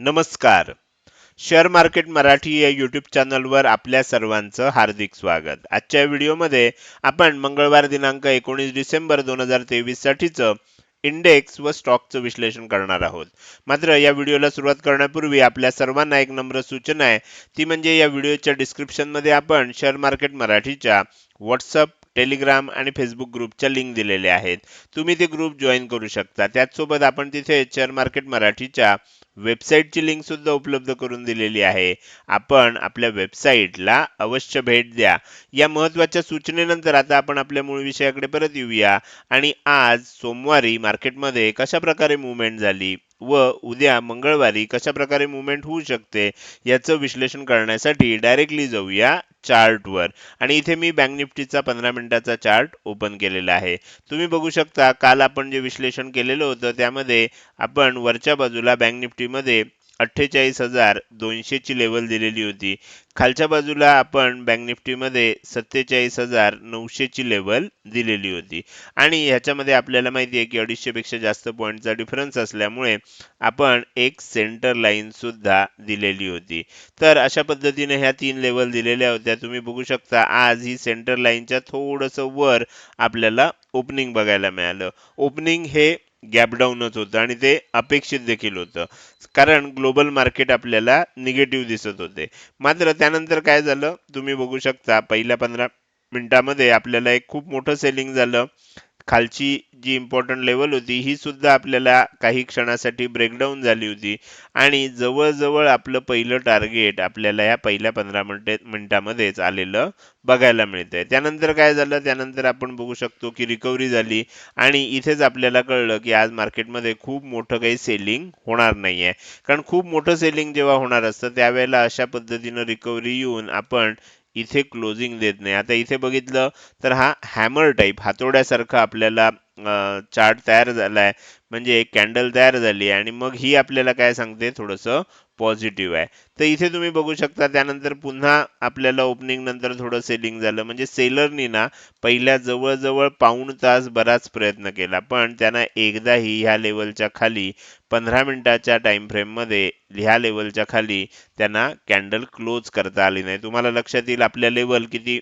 नमस्कार. Share market Marathi या YouTube चॅनलवर आपल्या सर्वांचं हार्दिक स्वागत. आजच्या व्हिडिओमध्ये आपण मंगळवार दिनांक एकोणीस डिसेंबर दोन हजार तेवीससाठीचं इंडेक्स व स्टॉकचं विश्लेषण करणार आहोत. मात्र या व्हिडिओला सुरुवात करण्यापूर्वी आपल्या सर्वांना एक नम्र सूचना आहे. ती म्हणजे या व्हिडिओच्या डिस्क्रिप्शनमध्ये आपण शेअर मार्केट मराठीच्या व्हॉट्सअप टेलिग्राम आणि फेसबुक ग्रुपच्या लिंक दिलेल्या आहेत. तुम्ही ते ग्रुप जॉईन करू शकता. त्याचसोबत आपण तिथे शेअर मार्केट मराठीच्या वेबसाईटची लिंक सुद्धा उपलब्ध करून दिलेली आहे. आपण आपल्या वेबसाईटला अवश्य भेट द्या. या महत्त्वाच्या सूचनेनंतर आता आपण आपल्या मूळ विषयाकडे परत येऊया. आणि आज सोमवारी मार्केटमध्ये कशा प्रकारे मुवमेंट झाली? व उद्या मंगळवारी कशा प्रकारे मुवमेंट होऊ शकते याचं विश्लेषण करण्यासाठी डायरेक्टली जाऊया चार्टवर आणि इथे मी बँक निफ्टीचा पंधरा मिनिटाचा चार्ट ओपन केलेला आहे. तुम्ही बघू शकता काल आपण जे विश्लेषण केलेलं होतं त्यामध्ये आपण वरच्या बाजूला बँक निफ्टीमध्ये अठ्ठेचाळीस हजार दोनशेची लेवल दिलेली होती. खालच्या बाजूला आपण बँक निफ्टीमध्ये सत्तेचाळीस हजार नऊशेची लेवल दिलेली होती. आणि ह्याच्यामध्ये आपल्याला माहिती आहे की अडीचशेपेक्षा जास्त पॉईंटचा डिफरन्स असल्यामुळे आपण एक सेंटर लाईनसुद्धा दिलेली होती. तर अशा पद्धतीने ह्या तीन लेवल दिलेल्या होत्या. तुम्ही बघू शकता आज ही सेंटर लाईनच्या थोडंसं वर आपल्याला ओपनिंग बघायला मिळालं. ओपनिंग हे गॅपडाऊनच होतं आणि ते अपेक्षित देखील होतं. कारण ग्लोबल मार्केट आपल्याला निगेटिव्ह दिसत होते. मात्र त्यानंतर काय झालं? तुम्ही बघू शकता पहिल्या पंधरा मिनिटामध्ये आपल्याला एक खूप मोठं सेलिंग झालं. खालची जी इम्पॉर्टंट लेवल होती ही सुद्धा आपल्याला काही क्षणासाठी ब्रेकडाऊन झाली होती. आणि जवळजवळ आपलं पहिलं टार्गेट आपल्याला या पहिल्या पंधरा मिनटे मिनिटामध्येच आलेलं बघायला मिळतंय. त्यानंतर काय झालं? त्यानंतर आपण बघू शकतो की रिकव्हरी झाली. आणि इथेच आपल्याला कळलं की आज मार्केटमध्ये खूप मोठं काही सेलिंग होणार नाहीये. कारण खूप मोठं सेलिंग जेव्हा होणार असतं त्यावेळेला अशा पद्धतीनं रिकव्हरी येऊन आपण इथे क्लोजिंग देत नाही. आता इथे बघितलं तर हा हॅमर टाईप हातोड्यासारखा आपल्याला चार्ट तयार झालाय. म्हणजे एक कॅन्डल तयार झाली आणि मग ही आपल्याला काय सांगते थोडंसं? पॉझिटिव्ह आहे. तर इथे तुम्ही बघू शकता त्यानंतर पुन्हा आपल्याला ओपनिंग नंतर थोडं सेलिंग झालं. म्हणजे सेलरनी ना पहिल्या जवळजवळ पाऊण तास बराच प्रयत्न केला. पण त्यांना एकदाही ह्या लेवलच्या खाली पंधरा मिनिटाच्या टाइम फ्रेममध्ये ह्या लेवलच्या खाली त्यांना कॅन्डल क्लोज करता आली नाही. तुम्हाला लक्षात येईल आपल्या लेवल किती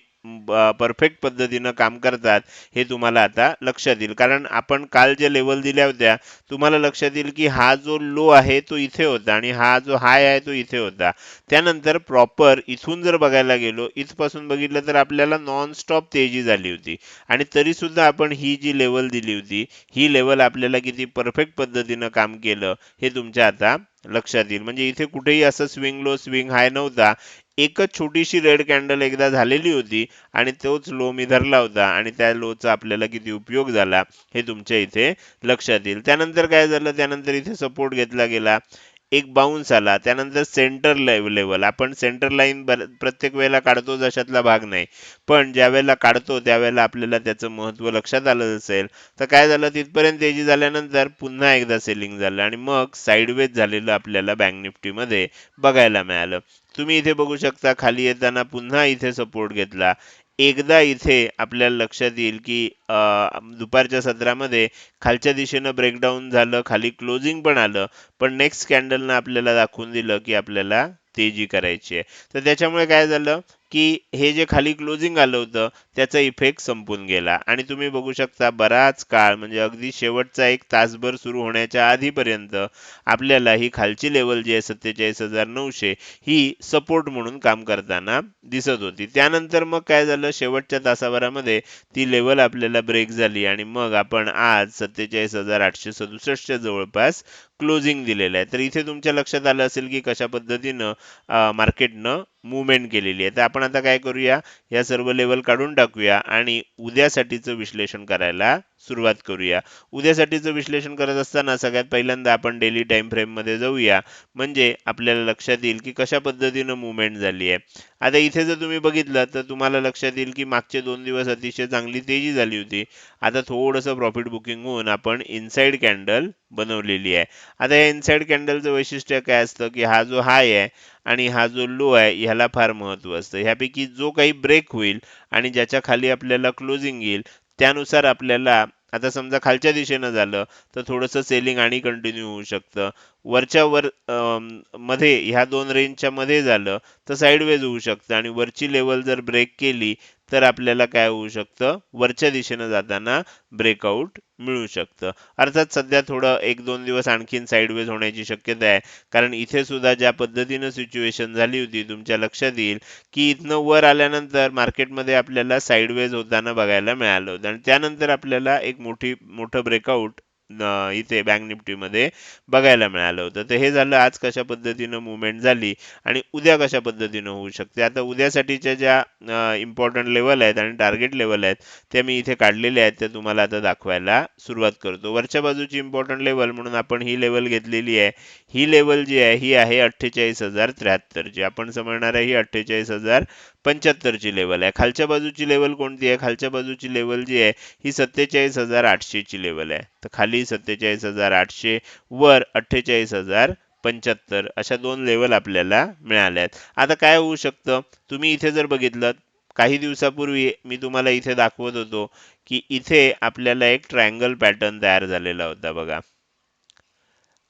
परफेक्ट पद्धतीनं काम करतात हे तुम्हाला आता लक्षात येईल कारण आपण काल ज्या लेवल दिल्या होत्या तुम्हाला लक्षात येईल की हा जो लो आहे तो इथे होता आणि हा जो हाय आहे तो इथे होता. त्यानंतर प्रॉपर इथून जर बघायला गेलो इथपासून बघितलं तर आपल्याला नॉन स्टॉप तेजी झाली होती. आणि तरी सुद्धा आपण ही जी लेवल दिली होती ही लेवल आपल्याला किती परफेक्ट पद्धतीनं काम केलं हे तुमच्या आता लक्षात येईल. म्हणजे इथे कुठेही असं स्विंग लो स्विंग हाय नव्हता. एकच छोटीशी रेड कॅन्डल एकदा झालेली होती आणि तोच लो मी धरला होता आणि त्या लोचा आपल्याला किती उपयोग झाला हे तुमच्या इथे लक्षात येईल. त्यानंतर काय झालं? त्यानंतर इथे सपोर्ट घेतला गेला. एक बाउन्स आला त्यानंतर सेंटर लेवल आपण सेंटर लाईन प्रत्येक वेळेला काढतो जशातला भाग नाही. पण ज्या वेळेला काढतो त्यावेळेला आपल्याला त्याचं महत्त्व लक्षात आलं असेल तर काय झालं? तिथपर्यंत तेजी झाल्यानंतर पुन्हा एकदा सेलिंग झालं आणि मग साईडवेज झालेलं आपल्याला बँक निफ्टीमध्ये बघायला मिळालं. तुम्ही इथे बघू शकता खाली येताना पुन्हा इथे सपोर्ट घेतला. एकदा इथे आपल्याला लक्षात येईल की दुपारच्या सत्रामध्ये खालच्या दिशेनं ब्रेकडाऊन झालं खाली क्लोजिंग पण आलं. पण नेक्स्ट कॅन्डलनं आपल्याला दाखवून दिलं की आपल्याला तेजी करायची आहे. तर त्याच्यामुळे काय झालं? की हे जे खाली क्लोजिंग आलं होतं त्याचा इफेक्ट संपून गेला. आणि तुम्ही बघू शकता बराच काळ म्हणजे अगदी शेवटचा एक तासभर सुरू होण्याच्या आधीपर्यंत आपल्याला ही खालची लेवल जी आहे सत्तेचाळीस हजार नऊशे ही सपोर्ट म्हणून काम करताना दिसत होती. त्यानंतर मग काय झालं? शेवटच्या तासाभरामध्ये ती लेवल आपल्याला ब्रेक झाली आणि मग आपण आज सत्तेचाळीस हजार आठशे सदुसष्टच्या जवळपास क्लोजिंग दिलेलं आहे. तर इथे तुमच्या लक्षात आलं असेल की कशा पद्धतीनं मार्केटनं मुवमेंट केलेली आहे. तर आपण आता काय करूया? या सर्व लेवल काढून टाकूया आणि उद्यासाठीचं विश्लेषण करायला सुरुवात करूया. उद्यासाठीचं विश्लेषण करत असताना सगळ्यात पहिल्यांदा आपण डेली टाइम फ्रेममध्ये जाऊया. म्हणजे आपल्याला लक्षात येईल की कशा पद्धतीनं मुवमेंट झाली आहे आता इथे जर तुम्ही बघितलं तर तुम्हाला लक्षात येईल की मागचे दोन दिवस अतिशय चांगली तेजी झाली होती. आता थोडंसं प्रॉफिट बुकिंग होऊन आपण इनसाइड कॅन्डल बनवलेली आहे. आता या इनसाइड कॅन्डलचं वैशिष्ट्य काय असतं की हा जो हाय आहे आणि हा जो लो आहे ह्याला फार महत्त्व असतं. ह्यापैकी जो काही ब्रेक होईल आणि ज्याच्या खाली आपल्याला क्लोजिंग येईल त्यानुसार आपल्याला आता समजा खालच्या दिशेनं झालं तर थोडंसं सेलिंग आणि कंटिन्यू होऊ शकतं. वरच्या वर मध्ये ह्या दोन रेंजच्या मध्ये झालं तर साईडवेज होऊ शकतं. आणि वरची लेवल जर ब्रेक केली तर आपल्याला काय होऊ शकतं? वरच्या दिशेनं जाताना ब्रेकआउट मिळू शकतं. अर्थात सध्या थोडं एक दोन दिवस आणखीन साईडवेज होण्याची शक्यता आहे. कारण इथे सुद्धा ज्या पद्धतीनं सिच्युएशन झाली होती तुमच्या लक्षात येईल की इथनं वर आल्यानंतर मार्केटमध्ये आपल्याला साईडवेज होताना बघायला मिळालं होतं. आणि त्यानंतर आपल्याला एक मोठी मोठं ब्रेकआउट इथे बँक निफ्टीमध्ये बघायला मिळालं होतं. तर हे झालं आज कशा पद्धतीनं मुवमेंट झाली आणि उद्या कशा पद्धतीनं होऊ शकते? आता उद्यासाठीच्या ज्या इम्पॉर्टंट लेवल आहेत आणि टार्गेट लेवल आहेत त्या मी इथे काढलेल्या आहेत त्या तुम्हाला आता दाखवायला सुरुवात करतो. वरच्या बाजूची इम्पॉर्टंट लेवल म्हणून आपण ही लेवल घेतलेली आहे. ही लेवल जी आहे ही आहे अठ्ठेचाळीस हजार त्र्याहत्तरची आपण समजणार आहे ही अठ्ठेचाळीस हजार पंच्याहत्तरची लेवल आहे. खालच्या बाजूची लेवल कोणती आहे? खालच्या बाजूची लेवल जी आहे ही सत्तेचाळीस हजार आठशेची लेवल आहे. तर खाली सत्तेचाळीस हजार आठशे वर अठ्ठेचाळीस हजार पंच्याहत्तर अशा दोन लेवल आपल्याला मिळाल्या आहेत. आता काय होऊ शकतं? तुम्ही इथे जर बघितलं काही दिवसापूर्वी मी तुम्हाला इथे दाखवत होतो की इथे आपल्याला एक ट्रायंगल पॅटर्न तयार झालेला होता बघा.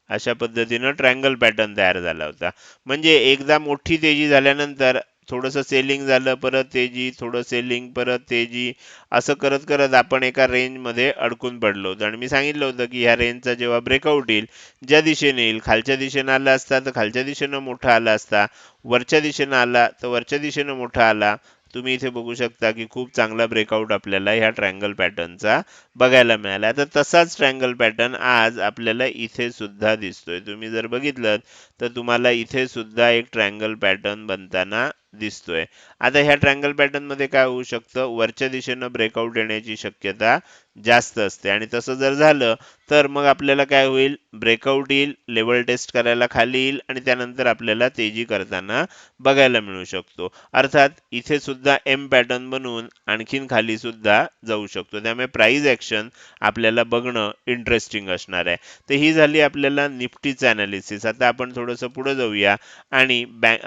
अशा पद्धतीनं ट्रायंगल पॅटर्न तयार झाला होता. म्हणजे एकदा मोठी तेजी झाल्यानंतर थोडंसं सेलिंग झालं परत तेजी थोडं सेलिंग परत तेजी असं करत करत आपण एका रेंजमध्ये अडकून पडलो. होतो आणि मी सांगितलं होतं की ह्या रेंजचा जेव्हा ब्रेकआउट येईल ज्या दिशेने येईल खालच्या दिशेनं आला असता तर खालच्या दिशेनं मोठा आला असता वरच्या दिशेनं आला तर वरच्या दिशेनं मोठा आला. तुम्ही इथे बघू शकता की खूप चांगला ब्रेकआउट आपल्याला ह्या ट्रायंगल पॅटर्नचा बघायला मिळाला. तर तसाच ट्रँगल पॅटर्न आज आपल्याला इथे सुद्धा दिसतोय. तुम्ही जर बघितलं तर तुम्हाला इथे सुद्धा एक ट्रँगल पॅटर्न बनताना दिसतोय. आता ह्या ट्रायंगल पॅटर्नमध्ये काय होऊ शकतं? वरच्या दिशेनं ब्रेकआउट येण्याची शक्यता जास्त असते. आणि तसं जर झालं तर मग आपल्याला काय होईल? ब्रेकआउट येईल लेवल टेस्ट करायला खाली येईल आणि त्यानंतर आपल्याला तेजी करताना बघायला मिळू शकतो. अर्थात इथे सुद्धा एम पॅटर्न बनवून आणखीन खाली सुद्धा जाऊ शकतो. त्यामुळे प्राईज ऍक्शन आपल्याला बघणं इंटरेस्टिंग असणार आहे. तर ही झाली आपल्याला निफ्टीचं अनालिसिस आता आपण थोडंसं पुढे जाऊया आणि बँक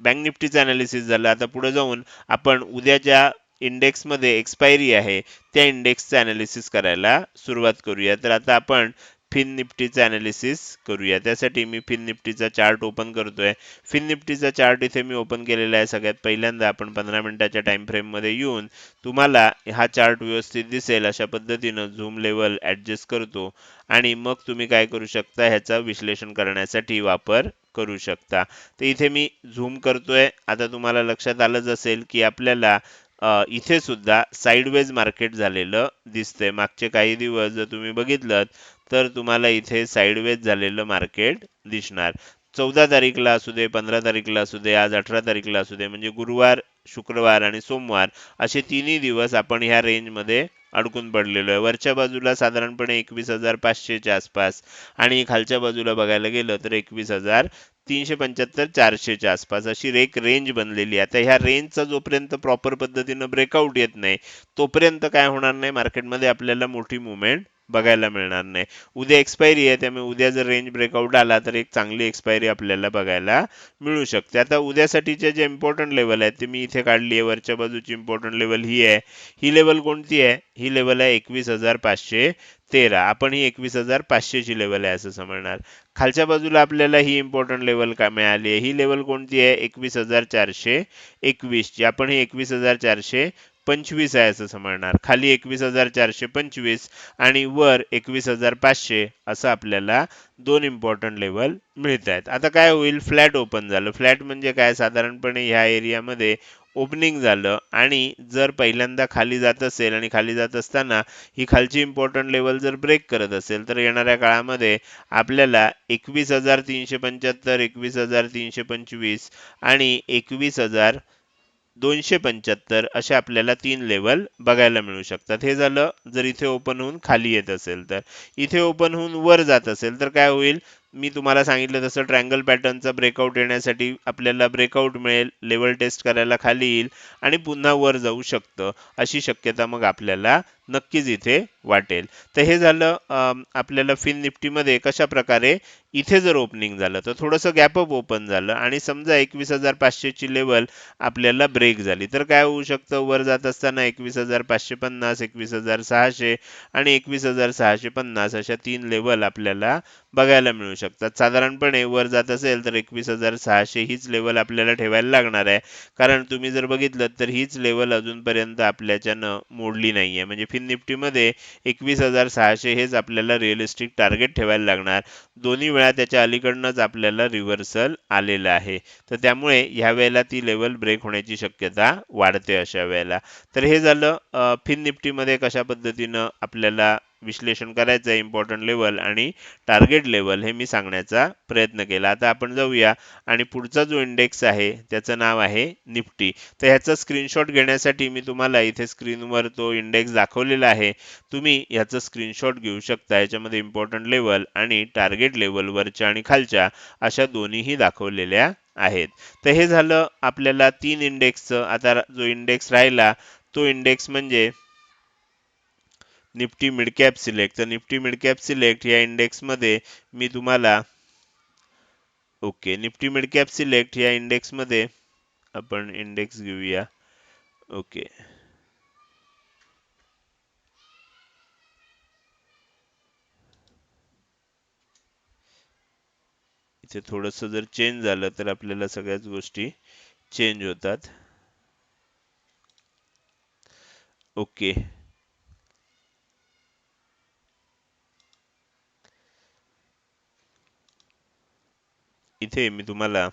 बँक निफ्टीचं अनालिसिस झालं. आता पुढे जाऊन आपण उद्याच्या इंडेक्समध्ये एक्सपायरी आहे त्या इंडेक्सचं अनालिसिस करायला सुरुवात करूया. तर आता आपण फिन निफ्टीचं अनालिसिस करूया. त्यासाठी मी फिन निफ्टीचा चार्ट ओपन करतोय. फिन निफ्टीचा चार्ट इथे मी ओपन केलेला आहे सगळ्यात पहिल्यांदा. आपण पंधरा मिनिटाच्या टाइम फ्रेममध्ये येऊन तुम्हाला हा चार्ट व्यवस्थित दिसेल. अशा पद्धतीनं झूम लेवल ॲडजस्ट करतो. आणि मग तुम्ही काय करू शकता ह्याचा विश्लेषण करण्यासाठी वापर करू शकता. तर इथे मी झूम करतोय. आता तुम्हाला लक्षात आलंच असेल की आपल्याला इथे सुद्धा साईडवेज मार्केट झालेलं दिसतंय. मागचे काही दिवस जर तुम्ही बघितलं तर तुम्हाला इथे साईडवेज झालेलं मार्केट दिसणार. चौदा तारीखला असू दे पंधरा तारीखला असू दे आज अठरा तारीखला असू दे म्हणजे गुरुवार शुक्रवार आणि सोमवार असे तिन्ही दिवस आपण ह्या रेंजमध्ये अडकून पडलेलो आहे. वरच्या बाजूला साधारणपणे एकवीस हजार पाचशेच्या आसपास आणि खालच्या बाजूला बघायला गेलं तर एकवीस हजार तीनशे पंच्याहत्तर चारशेच्या आसपास अशी एक रेंज बनलेली आहे. आता ह्या रेंजचा जोपर्यंत प्रॉपर पद्धतीनं ब्रेकआउट येत नाही तोपर्यंत काय होणार नाही? मार्केटमध्ये आपल्याला मोठी मुवमेंट बघायला मिळणार नाही. उद्या एक्सपायरी आहे त्यामुळे उद्या जर रेंज ब्रेकआउट आला तर एक चांगली एक्सपायरी आपल्याला बघायला मिळू शकते. आता उद्यासाठीच्या जे इम्पॉर्टंट लेवल आहेत ते मी इथे काढली आहे वरच्या बाजूची इम्पॉर्टंट लेवल ही आहे. ही लेवल कोणती आहे? ही लेवल आहे एकवीस हजार पाचशे तेरा. आपण ही एकवीस हजार पाचशेची लेवल आहे असं समजणार. खालच्या बाजूला आपल्याला ही इम्पॉर्टंट लेवल का मिळाली आहे? ही लेवल कोणती आहे? एकवीस हजार चारशे एकवीसची. आपण ही एकवीस हजार चारशे पंचवीस आहे असं समजणार. खाली एकवीस हजार चारशे पंचवीस आणि वर एकवीस हजार पाचशे असं आपल्याला दोन इम्पॉर्टंट लेवल मिळत आहेत. आता काय होईल? फ्लॅट ओपन झालं. फ्लॅट म्हणजे काय? साधारणपणे ह्या एरियामध्ये ओपनिंग झालं आणि जर पहिल्यांदा खाली जात असेल आणि खाली जात असताना ही खालची इम्पॉर्टंट लेवल जर ब्रेक करत असेल तर येणाऱ्या काळामध्ये आपल्याला एकवीस हजार तीनशे पंच्याहत्तर एकवीस हजार तीनशे पंचवीस आणि एकवीस हजार दोनशे पंच्याहत्तर असे आपल्याला तीन लेवल बघायला मिळू शकतात. हे झालं जर इथे ओपन होऊन खाली येत असेल तर. इथे ओपन होऊन वर जात असेल तर काय होईल? मी तुम्हाला सांगितलं तसं ट्रँगल पॅटर्नचा ब्रेकआउट येण्यासाठी आपल्याला ब्रेकआउट मिळेल लेवल टेस्ट करायला खाली येईल आणि पुन्हा वर जाऊ शकतं अशी शक्यता मग आपल्याला नक्कीच इथे वाटेल. तर हे झालं आपल्याला फिन निफ्टीमध्ये कशा प्रकारे इथे जर ओपनिंग झालं तर थोडंसं गॅपअप ओपन झालं आणि समजा एकवीस हजार पाचशेची लेवल आपल्याला ब्रेक झाली. तर काय होऊ शकतं? वर जात असताना एकवीस हजार पाचशे पन्नास एकवीस हजार सहाशे आणि एकवीस हजार सहाशे पन्नास अशा तीन लेवल आपल्याला बघायला मिळू शकतात. साधारणपणे वर जात असेल तर एकवीस हजार सहाशे हीच लेवल आपल्याला ठेवायला लागणार आहे. कारण तुम्ही जर बघितलं तर हीच लेवल अजूनपर्यंत आपल्याच्यानं मोडली नाहीये. म्हणजे फिन निफ्टीमध्ये एकवीस हजार सहाशे हेच आपल्याला रिअलिस्टिक टार्गेट ठेवायला लागणार. दोन्ही वेळा त्याच्या अलीकडनंच आपल्याला रिव्हर्सल आलेलं आहे. तर त्यामुळे ह्या वेळेला ती लेवल ब्रेक होण्याची शक्यता वाढते अशा वेळेला. तर हे झालं फिन निफ्टीमध्ये कशा पद्धतीनं आपल्याला विश्लेषण करायचं आहे इम्पॉर्टंट लेवल आणि टार्गेट लेवल हे मी सांगण्याचा प्रयत्न केला. आता आपण जाऊया आणि पुढचा जो इंडेक्स आहे त्याचं नाव आहे निफ्टी. तर ह्याचा स्क्रीनशॉट घेण्यासाठी मी तुम्हाला इथे स्क्रीनवर तो इंडेक्स दाखवलेला आहे. तुम्ही ह्याचं स्क्रीनशॉट घेऊ शकता. याच्यामध्ये इम्पॉर्टंट लेवल आणि टार्गेट लेवलवरच्या आणि खालच्या अशा दोन्हीही दाखवलेल्या आहेत. तर हे झालं आपल्याला तीन इंडेक्सचं आता जो इंडेक्स राहिला तो इंडेक्स म्हणजे निफ्टी मिडकॅप सिलेक्ट. तर निफ्टी मिडकॅप सिलेक्ट या इंडेक्समध्ये मी तुम्हाला ओके निफ्टी मिडकॅप सिलेक्ट या इंडेक्समध्ये आपण इंडेक्स घेऊया. ओके. इथे थोडंसं जर चेंज झालं तर आपल्याला सगळ्याच गोष्टी चेंज होतात. ओके. इथे मी तुम्हाला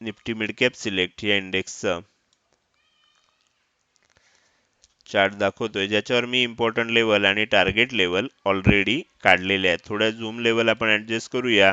निफ्टी मिडकॅप सिलेक्ट या इंडेक्सचा चार्ट दाखवतोय ज्याच्यावर मी इम्पॉर्टंट लेवल आणि टार्गेट लेवल ऑलरेडी काढलेले आहेत. थोड्या झूम लेवल आपण ॲडजस्ट करूया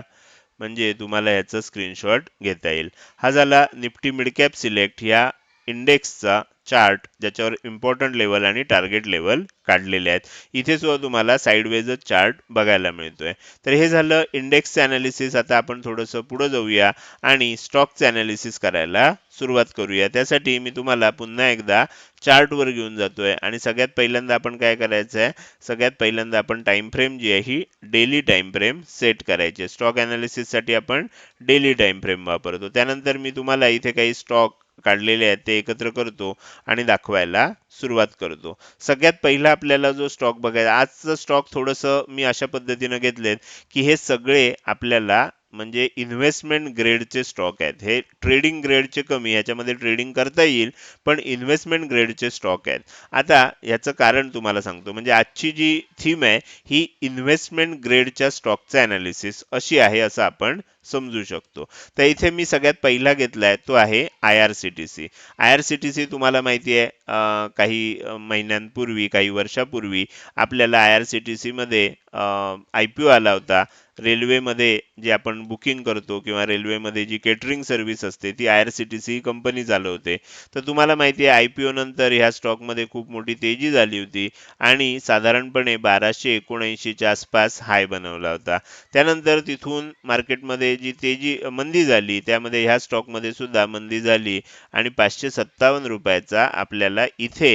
म्हणजे तुम्हाला याचा स्क्रीनशॉट घेता येईल. हा झाला निफ्टी मिडकॅप सिलेक्ट या इंडेक्सचा चार्ट ज्याच्यावर इम्पॉर्टंट लेवल आणि टार्गेट लेवल काढलेले आहेत. इथे सुद्धा तुम्हाला साईडवेजच चार्ट बघायला मिळतोय. तर हे झालं इंडेक्सचे अनालिसिस आता आपण थोडंसं पुढे जाऊया आणि स्टॉकचे अनालिसिस करायला सुरुवात करूया. त्यासाठी मी तुम्हाला पुन्हा एकदा चार्टवर घेऊन जातोय. आणि सगळ्यात पहिल्यांदा आपण काय करायचं आहे? सगळ्यात पहिल्यांदा आपण टाइम फ्रेम जी आहे ही डेली टाइम फ्रेम सेट करायची आहे. स्टॉक अनालिसिससाठी आपण डेली टाइम फ्रेम वापरतो. त्यानंतर मी तुम्हाला इथे काही स्टॉक काढलेले आहेत ते एकत्र करतो आणि दाखवायला सुरुवात करतो. सगळ्यात पहिला आपल्याला जो स्टॉक बघायचा आजचं स्टॉक थोडंसं मी अशा पद्धतीनं घेतलेत की हे सगळे आपल्याला म्हणजे इन्व्हेस्टमेंट ग्रेडचे स्टॉक आहेत. हे ट्रेडिंग ग्रेडचे कमी याच्यामध्ये ट्रेडिंग करता येईल पण इन्व्हेस्टमेंट ग्रेडचे स्टॉक आहेत. आता याचं कारण तुम्हाला सांगतो म्हणजे आजची जी थीम आहे ही इन्व्हेस्टमेंट ग्रेडच्या स्टॉकचं अनालिसिस अशी आहे असं आपण समजू शकतो. तर इथे मी सगळ्यात पहिला घेतलाय तो आहे I R C T C I R C T C तुम्हाला माहिती आहे काही महिन्यांपूर्वी काही वर्षापूर्वी आपल्याला आय आर सी टी सीमध्ये आय पी ओ आला होता. रेल्वेमध्ये जे आपण बुकिंग करतो किंवा रेल्वेमध्ये जी केटरिंग सर्व्हिस असते ती I R C T C company चालवते तर तुम्हाला माहिती आहे आय पी ओनंतर नंतर ह्या स्टॉकमध्ये खूप मोठी तेजी झाली होती आणि साधारणपणे बाराशे एकोणऐंशीच्या आसपास हाय बनवला होता. त्यानंतर तिथून मार्केटमध्ये जी तेजी मंदी झाली त्यामध्ये ह्या स्टॉकमध्ये सुद्धा मंदी झाली आणि पाचशे सत्तावन्न रुपयाचा आपल्याला इथे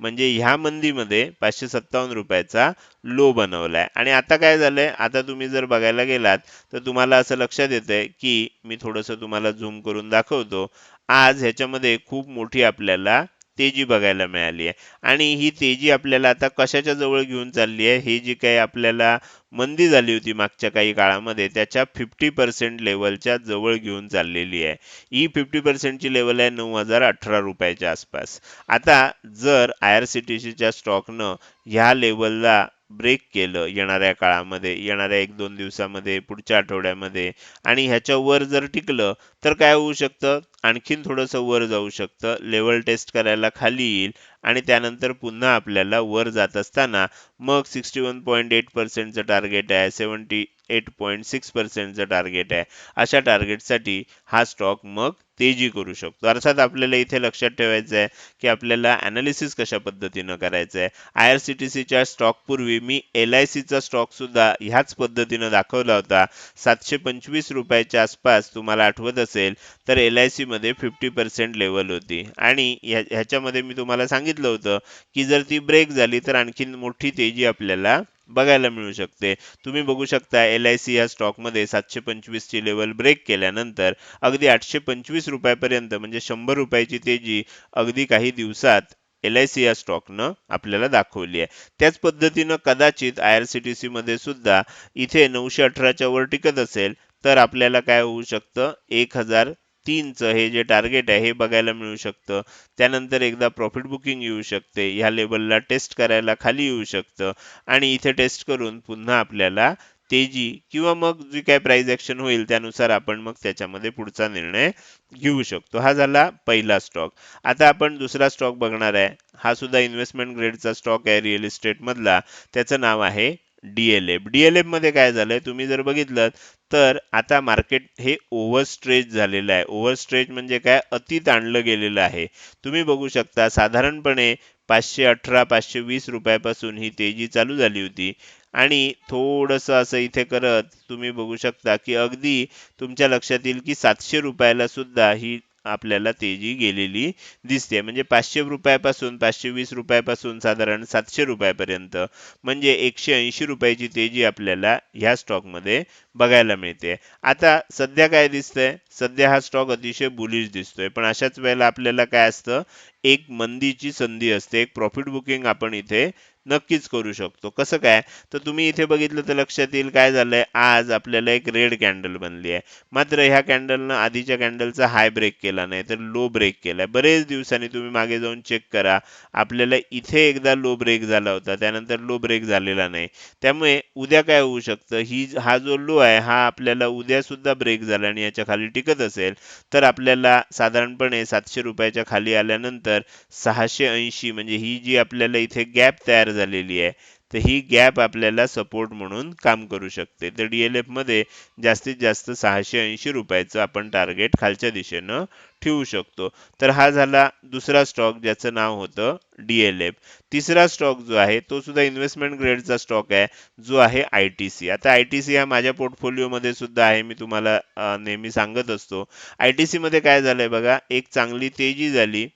म्हणजे ह्या मंदीमध्ये पाचशे सत्तावन्न रुपयाचा लो बनवलाय. आणि आता काय झालंय? आता तुम्ही जर बघायला गेलात तर तुम्हाला असं लक्षात येतंय की मी थोडंसं तुम्हाला झूम करून दाखवतो. आज ह्याच्यामध्ये खूप मोठी आपल्याला तेजी बघायला मिळाली आहे. आणि ही तेजी आपल्याला आता कशाच्या जवळ घेऊन चालली आहे? ही जी काही आपल्याला मंदी झाली होती मागच्या काही काळामध्ये त्याच्या फिफ्टी पर्सेंट लेवलच्या जवळ घेऊन चाललेली आहे. ही फिफ्टी पर्सेंटची लेवल आहे नऊ हजार अठरा रुपयाच्या आसपास. आता जर आय आर सी टी सीच्या स्टॉकनं ह्या लेवलला ब्रेक केलं येणाऱ्या काळामध्ये येणाऱ्या एक दोन दिवसामध्ये पुढच्या आठवड्यामध्ये. आणि ह्याच्या वर जर टिकलं तर काय होऊ शकतं? आणखीन थोडंसं वर जाऊ शकतं. लेवल टेस्ट करायला खाली येईल आणि त्यानंतर पुन्हा आपल्याला वर जात असताना मग सिक्स्टी वन पॉईंट एट पर्सेंटचं टार्गेट आहे. सेवन्टी एट पॉईंट सिक्स पर्सेंटचं टार्गेट आहे. अशा टार्गेटसाठी हा स्टॉक मग तेजी करू शकतो. अर्थात आपल्याला इथे लक्षात ठेवायचं आहे की आपल्याला अनालिसिस कशा पद्धतीनं करायचं आहे आय आर सी टी सीच्या स्टॉकपूर्वी मी एल आय सीचा स्टॉक सुद्धा ह्याच पद्धतीनं दाखवला होता. सातशे पंचवीस रुपयाच्या आसपास तुम्हाला आठवत असेल तर एल आय सीमध्ये फिफ्टी पर्सेंट लेवल होती. आणि ह्या ह्याच्यामध्ये मी तुम्हाला सांगितलं होतं की जर ती ब्रेक झाली तर आणखीन मोठी तेजी आपल्याला बघायला मिळू शकते. तुम्ही बघू शकता एल आय सी या स्टॉकमध्ये सातशे पंचवीसची लेवल ब्रेक केल्यानंतर अगदी आठशे पंचवीस रुपयापर्यंत म्हणजे शंभर रुपयाची तेजी अगदी काही दिवसात एल आय सी या स्टॉकनं आपल्याला दाखवली आहे. त्याच पद्धतीनं कदाचित आय आर सी टी सीमध्ये सुद्धा इथे नऊशे अठराच्या वर टिकत असेल तर आपल्याला काय होऊ शकतं? एक हजार तीनचं हे जे टार्गेट आहे हे बघायला मिळू शकतं. त्यानंतर एकदा प्रॉफिट बुकिंग येऊ शकते. ह्या लेवलला टेस्ट करायला खाली येऊ शकतं. आणि इथे टेस्ट करून पुन्हा आपल्याला तेजी किंवा मग जी काय प्राइस ॲक्शन होईल त्यानुसार आपण मग त्याच्यामध्ये पुढचा निर्णय घेऊ शकतो. हा झाला पहिला स्टॉक आता आपण दुसरा स्टॉक बघणार आहे. हा सुद्धा इन्व्हेस्टमेंट ग्रेडचा स्टॉक आहे रिअल इस्टेट मधला. त्याचं नाव आहे डीएलएफ डीएलएफमध्ये काय झालंय? तुम्ही जर बघितलं तर आता मार्केट हे ओव्हरस्ट्रेच झालेलं आहे. ओव्हरस्ट्रेच म्हणजे काय? अति ताणलं गेलेलं आहे. तुम्ही बघू शकता साधारणपणे पाचशे अठरा पाचशे वीस रुपयापासून ही तेजी चालू झाली होती. आणि थोडंसं असं इथे करत तुम्ही बघू शकता की अगदी तुमच्या लक्षात येईल की सातशे रुपयाला सुद्धा ही आपल्याला तेजी गेलेली दिसते. म्हणजे पाचशे रुपयापासून पाचशे वीस रुपयापासून साधारण सातशे रुपयापर्यंत. म्हणजे एकशे ऐंशी रुपयाची तेजी आपल्याला ह्या स्टॉकमध्ये बघायला मिळते. आता सध्या काय दिसतंय? सध्या हा स्टॉक अतिशय बुलिश दिसतोय. पण अशाच वेळेला आपल्याला काय असतं? एक मंदीची संधी असते. एक प्रॉफिट बुकिंग आपण इथे नक्कीच करू शकतो. कसं काय? तर तुम्ही इथे बघितलं तर लक्षात येईल काय झालंय? आज आपल्याला एक रेड कॅन्डल बनली आहे. मात्र ह्या कॅन्डलनं आधीच्या कॅन्डलचा हाय ब्रेक केला नाही तर लो ब्रेक केलाय. बरेच दिवसांनी तुम्ही मागे जाऊन चेक करा. आपल्याला इथे एकदा लो ब्रेक झाला होता त्यानंतर लो ब्रेक झालेला नाही. त्यामुळे उद्या काय होऊ शकतं? ही हा जो लो आहे हा आपल्याला उद्या सुद्धा ब्रेक झाला आणि याच्या खाली टिकत असेल तर आपल्याला साधारणपणे सातशे रुपयाच्या खाली आल्यानंतर सहाशे ऐंशी म्हणजे ही जी आपल्याला इथे गॅप तयार झालेली आहे तर ही गॅप आपल्याला सपोर्ट म्हणून काम करू शकते. तर डीएलएफमध्ये जास्तीत जास्त सहाशे ऐंशी रुपयाचं आपण टार्गेट खालच्या दिशेनं ठेवू शकतो. तर हा झाला दुसरा स्टॉक ज्याचं नाव होतं डीएलएफ तिसरा स्टॉक जो आहे तो सुद्धा इन्व्हेस्टमेंट ग्रेडचा स्टॉक आहे जो आहे आय टी सी आता आय टी सी हा माझ्या पोर्टफोलिओमध्ये सुद्धा आहे मी तुम्हाला नेहमी सांगत असतो. आय टी सीमध्ये मध्ये काय झालंय बघा एक चांगली तेजी झाली.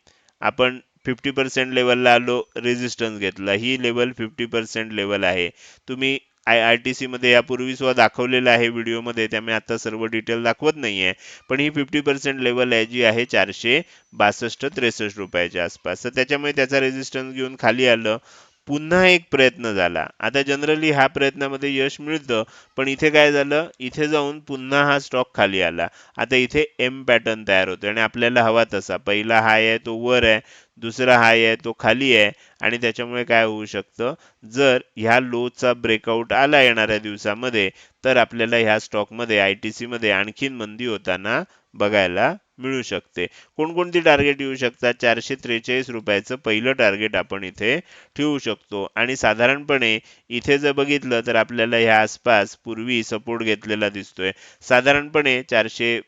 आपण फिफ्टी पर्सेंट लेवलला आलो रेजिस्टन्स घेतला. ही लेवल फिफ्टी पर्सेंट लेवल आहे. तुम्ही आय आर टी सीमध्ये यापूर्वी सुद्धा दाखवलेलं आहे व्हिडिओमध्ये त्यामुळे आता सर्व डिटेल दाखवत नाहीये. पण ही फिफ्टी पर्सेंट लेवल आहे जी आहे चारशे बासष्ट त्रेसष्ट रुपयाच्या आसपास. तर त्याच्यामुळे त्याचा रेजिस्टन्स घेऊन खाली आलं. पुन्हा एक प्रयत्न झाला. आता जनरली ह्या प्रयत्नामध्ये यश मिळतं पण इथे काय झालं? इथे जाऊन पुन्हा हा स्टॉक खाली आला. आता इथे एम पॅटर्न तयार होतो आणि आपल्याला हवा तसा. पहिला हाय आहे तो वर आहे. दुसरा हाय आहे तो खाली आहे आणि त्याच्यामुळे काय होऊ शकतं? जर ह्या लोचा ब्रेकआउट आला येणाऱ्या दिवसामध्ये तर आपल्याला ह्या स्टॉकमध्ये आय टी सीमध्ये आणखीन मंदी होताना बघायला मिळू शकते. कोणकोणती टार्गेट येऊ शकतात? चारशे त्रेचाळीस रुपयाचं पहिलं टार्गेट आपण इथे ठेवू शकतो. आणि साधारणपणे इथे जर बघितलं तर आपल्याला ह्या आसपास पूर्वी सपोर्ट घेतलेला दिसतोय. साधारणपणे चारशे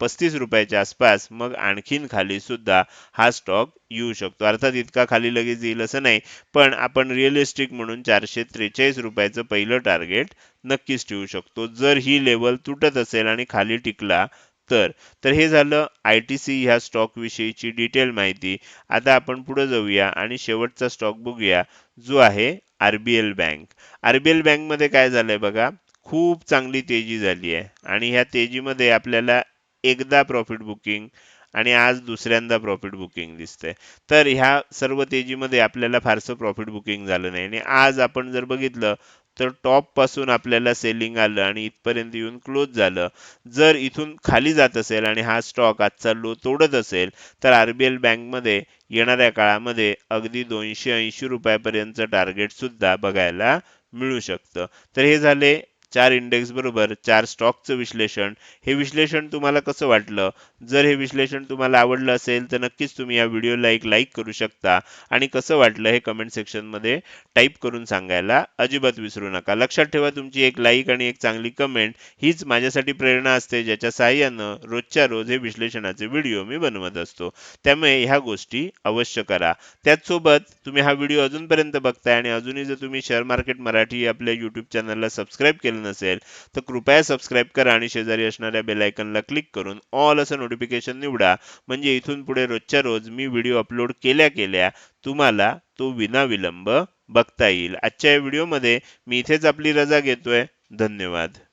पस्तीस रुपयाच्या आसपास मग आणखीन खाली सुद्धा हा स्टॉक येऊ शकतो. अर्थात इतका खाली लगेच येईल असं नाही. पण आपण रिअलिस्टिक म्हणून चारशे त्रेचाळीस रुपयाचं पहिलं टार्गेट नक्कीच ठेवू शकतो. जर ही लेवल तुटत असेल आणि खाली टिकला तर तर हे झालं आय टी सी ह्या स्टॉक विषयीची डिटेल माहिती. आता आपण पुढे जाऊया आणि शेवटचा स्टॉक बघूया जो आहे आरबीएल बँक आरबीएल बँकमध्ये काय झालंय बघा खूप चांगली तेजी झाली आहे. आणि ह्या तेजीमध्ये आपल्याला एकदा प्रॉफिट बुकिंग आणि आज दुसऱ्यांदा प्रॉफिट बुकिंग दिसतंय. तर ह्या सर्व तेजीमध्ये आपल्याला फारसं प्रॉफिट बुकिंग झालं नाही. आणि आज आपण जर बघितलं तर टॉपपासून आपल्याला सेलिंग आलं आणि इथपर्यंत येऊन क्लोज झालं. जर इथून खाली जात असेल आणि हा स्टॉक आजचा लो तोडत असेल तर आरबीएल बँकमध्ये येणाऱ्या काळामध्ये अगदी दोनशे ऐंशी रुपयापर्यंतचं टार्गेट सुद्धा बघायला मिळू शकतं. तर हे झाले चार इंडेक्स बरोबर चार स्टॉकचं विश्लेषण हे विश्लेषण तुम्हाला कसं वाटलं? जर हे विश्लेषण तुम्हाला आवडलं असेल तर नक्कीच तुम्ही या व्हिडिओला एक लाईक करू शकता. आणि कसं वाटलं हे कमेंट सेक्शनमध्ये टाईप करून सांगायला अजिबात विसरू नका. लक्षात ठेवा तुमची एक लाईक आणि एक चांगली कमेंट हीच माझ्यासाठी प्रेरणा असते ज्याच्या साहाय्यानं रोजच्या रोज हे विश्लेषणाचे व्हिडिओ मी बनवत असतो. त्यामुळे ह्या गोष्टी अवश्य करा. त्याचसोबत तुम्ही हा व्हिडिओ अजूनपर्यंत बघताय आणि अजूनही जर तुम्ही शेअर मार्केट मराठी आपल्या युट्यूब चॅनलला सबस्क्राईब केलं नसेल तर कृपया सबस्क्राईब करा आणि शेजारी असणाऱ्या बेलायकनला क्लिक करून ऑल असं नोटिफिकेशन निवडा. म्हणजे इथून पुढे रोजच्या रोज मी व्हिडिओ अपलोड केल्या केल्या तुम्हाला तो विनाविलंब बघता येईल. आजच्या या व्हिडिओमध्ये मी इथेच आपली रजा घेतोय. धन्यवाद.